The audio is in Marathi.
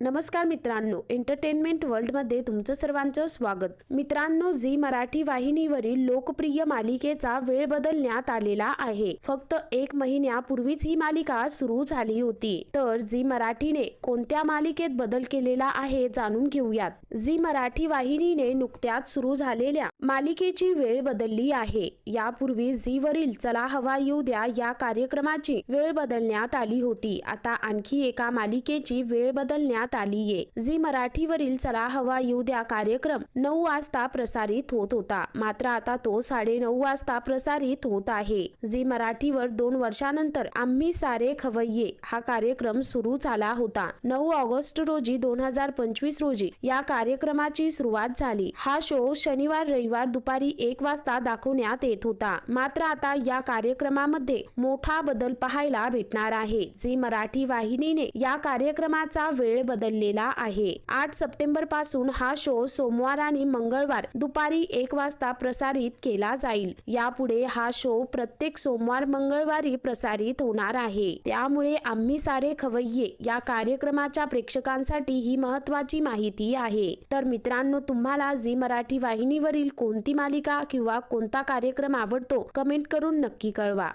नमस्कार मित्रांनो एंटरटेनमेंट वर्ल्डमध्ये तुमचं सर्वांचं स्वागत. मित्रांनो झी मराठी वाहिनीवरील लोकप्रिय मालिकेचा वेळ बदलण्यात आलेला आहे. फक्त एक महिन्यापूर्वीच ही मालिका सुरू झाली होती. तर झी मराठीने कोणत्या मालिकेत बदल केलेला आहे जाणून घेऊयात. झी मराठी वाहिनीने नुकत्याच सुरू झालेल्या मालिकेची वेळ बदलली आहे. यापूर्वी झी वरील चला हवा येऊ द्या या कार्यक्रमाची वेळ बदलण्यात आली होती. आता आणखी एका मालिकेची वेळ बदलण्यात आलीये. झी मराठीवरील चला हवा येऊ द्या कार्यक्रम नऊ वाजता प्रसारित होत होता. मात्र आता तो साडे नऊ वाजता प्रसारित होत आहे. झी मराठीवर दोन वर्षानंतर आम्ही सारे खवय्ये हा कार्यक्रम सुरू झाला होता. नऊ ऑगस्ट रोजी दोन हजार पंचवीस रोजी या कार्यक्रमाची सुरुवात झाली. हा शो शनिवार रविवार दुपारी एक वाजता दाखवण्यात येत होता. मात्र आता या कार्यक्रमामध्ये मोठा बदल पाहायला भेटणार आहे. झी मराठी वाहिनीने या कार्यक्रमाचा वेळ बदललेला आहे. आठ सप्टेंबरपासून हा शो सोमवार आणि मंगळवार दुपारी एक वाजता प्रसारित केला जाईल. यापुढे हा शो प्रत्येक सोमवार मंगळवारी प्रसारित होणार आहे. त्यामुळे आम्ही सारे खवय्ये या कार्यक्रमाच्या प्रेक्षकांसाठी ही महत्वाची माहिती आहे. तर मित्रांनो तुम्हाला झी मराठी वाहिनीवरील कोणती मालिका किंवा कोणता कार्यक्रम आवडतो कमेंट करून नक्की कळवा.